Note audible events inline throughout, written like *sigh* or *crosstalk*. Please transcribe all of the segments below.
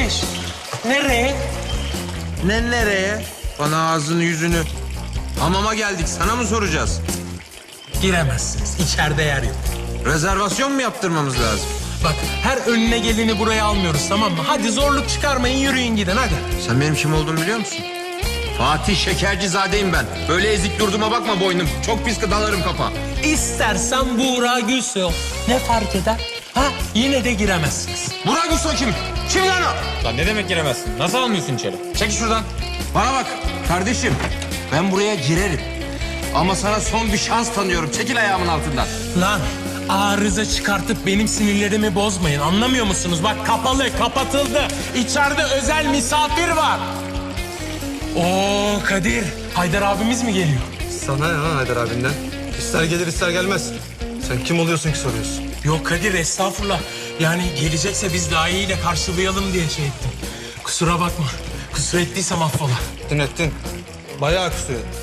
Kardeş, nereye? Ne nereye? Bana ağzını yüzünü. Hamama geldik sana mı soracağız? Giremezsiniz. İçeride yer yok. Rezervasyon mu yaptırmamız lazım? Bak her önüne geleni buraya almıyoruz tamam mı? Hadi zorluk çıkarmayın yürüyün gidin hadi. Sen benim kim olduğumu biliyor musun? Fatih Şekercizadeyim ben. Böyle ezik durduğuma bakma boynum. Çok pis dalarım kapa. İstersen Buğra Gülsoy. Ne fark eder? Ha yine de giremezsiniz. Burak Usta kim? Kim lan o? Lan ne demek giremezsin? Nasıl almıyorsun içeri? Çekil şuradan. Bana bak kardeşim. Ben buraya girerim. Ama sana son bir şans tanıyorum. Çekil ayağımın altından. Lan arıza çıkartıp benim sinirlerimi bozmayın. Anlamıyor musunuz? Bak kapalı, kapatıldı. İçeride özel misafir var. Oo Kadir, Haydar abimiz mi geliyor? Sana ne lan Haydar abinden? İster gelir ister gelmez. Sen kim oluyorsun ki soruyorsun? Yok Kadir estağfurullah. Yani gelecekse biz layığıyla karşılayalım diye şey ettim. Kusura bakma. Kusur ettiysem affola. Ettin ettin. Bayağı kusur ettin.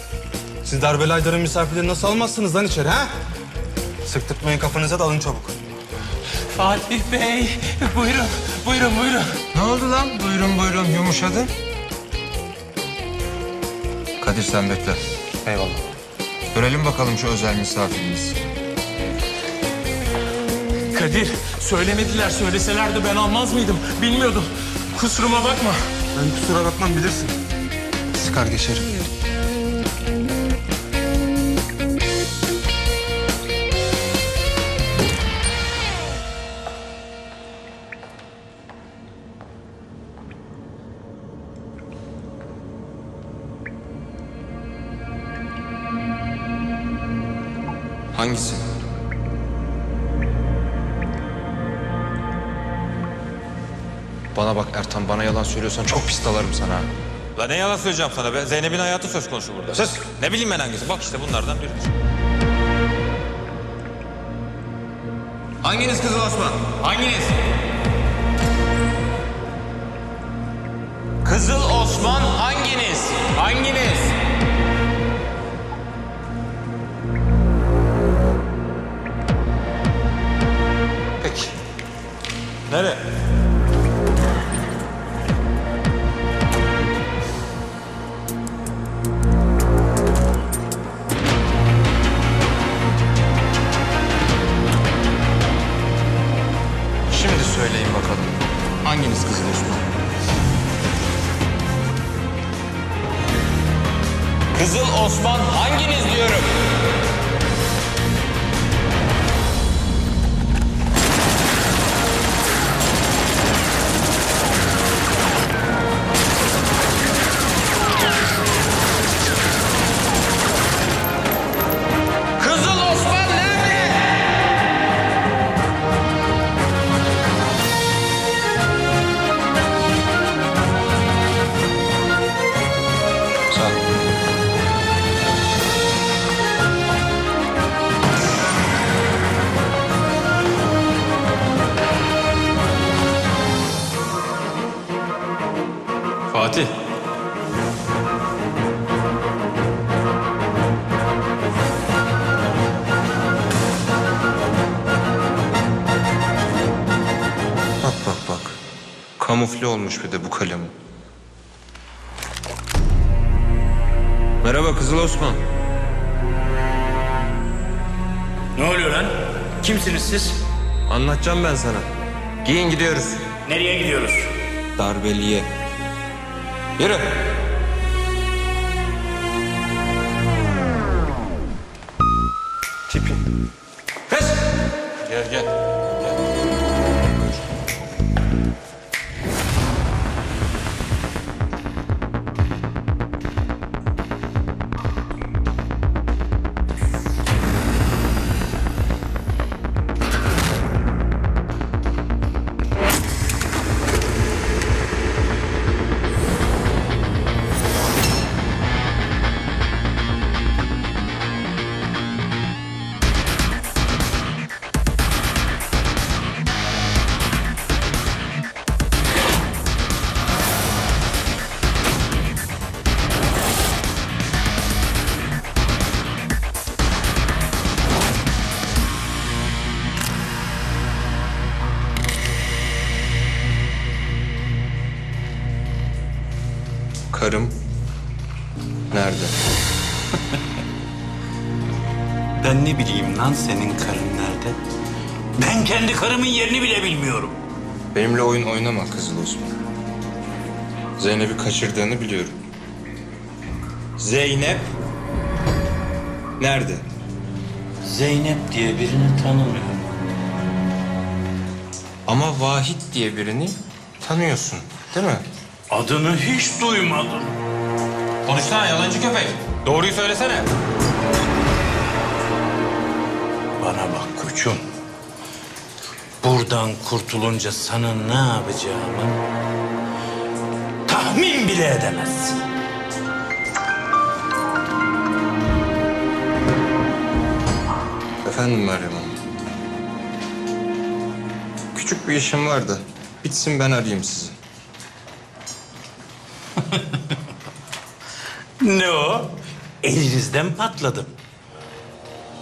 Siz darbeli Haydar'ın misafirleri nasıl almazsınız lan içeri ha? Sıktırtmayın kafanıza da alın çabuk. Fatih Bey, buyurun, buyurun, buyurun. Ne oldu lan? Buyurun buyurun yumuşadın. Kadir sen bekle. Eyvallah. Görelim bakalım şu özel misafirimiz. Kadir, söylemediler. Söyleselerdi ben almaz mıydım? Bilmiyordum. Kusuruma bakma. Ben kusura bakmam bilirsin. Sıkar geçerim. Hangisi? Bana bak Ertan bana yalan söylüyorsan çok pis dalarım sana. ha. Lan ne yalan söyleyeceğim sana be? Zeynep'in hayatı söz konusu burada. Sus! Ne bileyim ben hangisi? Bak işte bunlardan biri. Hanginiz Kızıl Osman? Hanginiz? Kızıl Osman hanginiz? Hanginiz? Peki. Nereye? Osman hanginiz Kamufle olmuş bir de bu kalem. Merhaba Kızıl Osman. Ne oluyor lan? Kimsiniz siz? Anlatacağım ben sana. Giyin gidiyoruz. Nereye gidiyoruz? Darbeliye. Yürü. Tipi. Pes. Gel gel. Karım nerede? *laughs* Ben ne bileyim lan senin karın nerede? Ben kendi karımın yerini bile bilmiyorum. Benimle oyun oynama Kızıl Osman. Zeynep'i kaçırdığını biliyorum. Zeynep nerede? Zeynep diye birini tanımıyorum. Ama Vahit diye birini tanıyorsun değil mi? Adını hiç duymadım. Konuşsana yalancı köpek. Doğruyu söylesene. Bana bak koçum. Buradan kurtulunca sana ne yapacağımı tahmin bile edemezsin. Efendim Meryem Hanım. Küçük bir işim var da bitsin ben arayayım sizi. Ne o? Elinizden patladım.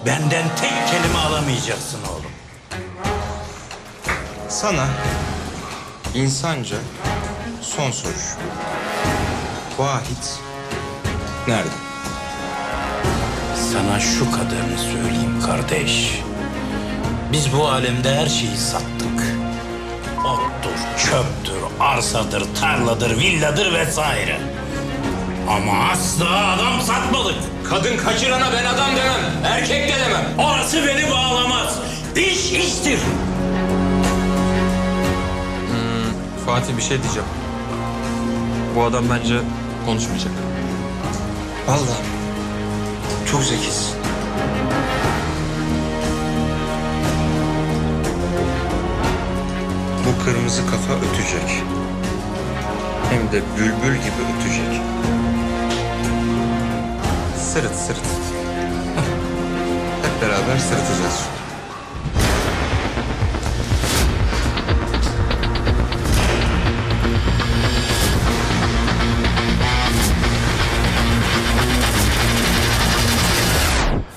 Benden tek kelime alamayacaksın oğlum. Sana insanca son soruş. Vahit nerede? Sana şu kadarını söyleyeyim kardeş. Biz bu alemde her şeyi sattık. Ottur, çöptür, arsadır, tarladır, villadır vesaire. Ama asla adam satmadık. Kadın kaçırana ben adam demem. Erkek de demem. Orası beni bağlamaz. İş iştir. Fatih bir şey diyeceğim. Bu adam bence konuşmayacak. Vallahi çok zekisin. Bu kırmızı kafa ötecek. Hem de bülbül gibi ötecek. Sırıt sırıt. Hep beraber sırıtacağız.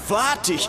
Fatih.